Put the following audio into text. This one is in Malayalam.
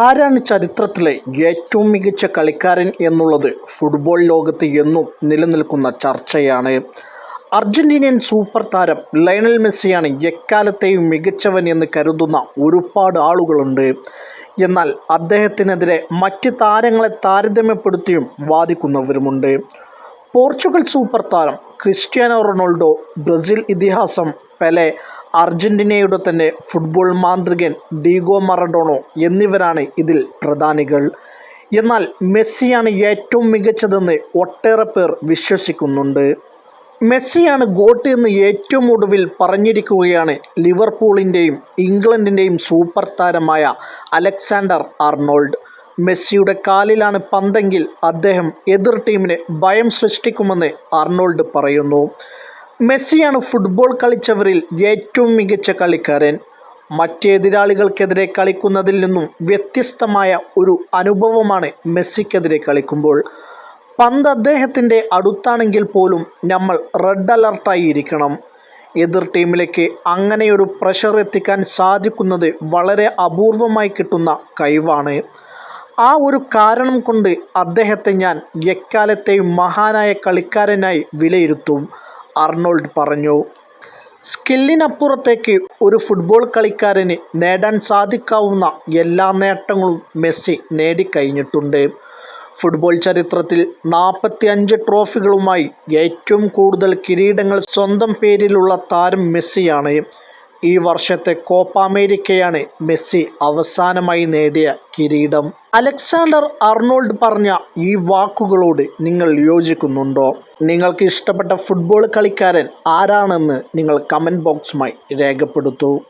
ആരാണ് ചരിത്രത്തിലെ ഏറ്റവും മികച്ച കളിക്കാരൻ എന്നുള്ളത് ഫുട്ബോൾ ലോകത്ത് എന്നും നിലനിൽക്കുന്ന ചർച്ചയാണ്. അർജന്റീനിയൻ സൂപ്പർ താരം ലയണൽ മെസ്സിയാണ് എക്കാലത്തെയും മികച്ചവൻ എന്ന് കരുതുന്ന ഒരുപാട് ആളുകളുണ്ട്. എന്നാൽ അദ്ദേഹത്തിനെതിരെ മറ്റ് താരങ്ങളെ താരതമ്യപ്പെടുത്തിയും വാദിക്കുന്നവരുമുണ്ട്. പോർച്ചുഗൽ സൂപ്പർ താരം ക്രിസ്ത്യാനോ റൊണാൾഡോ ബ്രസീൽ ഇതിഹാസം പെലെ അർജന്റീനയുടെ തന്നെ ഫുട്ബോൾ മാന്ത്രികൻ ഡീഗോ മറഡോണോ എന്നിവരാണ് ഇതിൽ പ്രധാനികൾ. എന്നാൽ മെസ്സിയാണ് ഏറ്റവും മികച്ചതെന്ന് ഒട്ടേറെ പേർ വിശ്വസിക്കുന്നുണ്ട്. മെസ്സിയാണ് ഗോട്ട് എന്ന് ഏറ്റവും ഒടുവിൽ പറഞ്ഞിരിക്കുകയാണ് ലിവർപൂളിന്റെയും ഇംഗ്ലണ്ടിന്റെയും സൂപ്പർ താരമായ അലക്സാണ്ടർ അർണോൾഡ്. മെസ്സിയുടെ കാലിലാണ് പന്തെങ്കിൽ അദ്ദേഹം എതിർ ടീമിന് ഭയം സൃഷ്ടിക്കുമെന്ന് അർണോൾഡ് പറയുന്നു. മെസ്സിയാണ് ഫുട്ബോൾ കളിച്ചവരിൽ ഏറ്റവും മികച്ച കളിക്കാരൻ. മറ്റെതിരാളികൾക്കെതിരെ കളിക്കുന്നതിൽ നിന്നും വ്യത്യസ്തമായ ഒരു അനുഭവമാണ് മെസ്സിക്കെതിരെ കളിക്കുമ്പോൾ. പന്ത് അദ്ദേഹത്തിന്റെ അടുത്താണെങ്കിൽ പോലും നമ്മൾ റെഡ് അലർട്ടായി ഇരിക്കണം. എതിർ ടീമിലേക്ക് അങ്ങനെയൊരു പ്രഷർ എത്തിക്കാൻ സാധിക്കുന്നത് വളരെ അപൂർവമായി കിട്ടുന്ന കഴിവാണ്. ആ ഒരു കാരണം കൊണ്ട് അദ്ദേഹത്തെ ഞാൻ എക്കാലത്തെയും മഹാനായ കളിക്കാരനായി വിലയിരുത്തും. അർണോൾഡ് പറഞ്ഞു. സ്കില്ലിനപ്പുറത്തേക്ക് ഒരു ഫുട്ബോൾ കളിക്കാരന് നേടാൻ സാധിക്കാവുന്ന എല്ലാ നേട്ടങ്ങളും മെസ്സി നേടിക്കഴിഞ്ഞിട്ടുണ്ട്. ഫുട്ബോൾ ചരിത്രത്തിൽ നാൽപ്പത്തി അഞ്ച് ട്രോഫികളുമായി ഏറ്റവും കൂടുതൽ കിരീടങ്ങൾ സ്വന്തം പേരിലുള്ള താരം മെസ്സിയാണ്. ഈ വർഷത്തെ കോപ്പ അമേരിക്കയാണ് മെസ്സി അവസാനമായി നേടിയ കിരീടം. അലക്സാണ്ടർ അർണോൾഡ് പറഞ്ഞ ഈ വാക്കുകളോട് നിങ്ങൾ യോജിക്കുന്നുണ്ടോ? നിങ്ങൾക്ക് ഇഷ്ടപ്പെട്ട ഫുട്ബോൾ കളിക്കാരൻ ആരാണെന്ന് നിങ്ങൾ കമന്റ് ബോക്സുമായി രേഖപ്പെടുത്തൂ.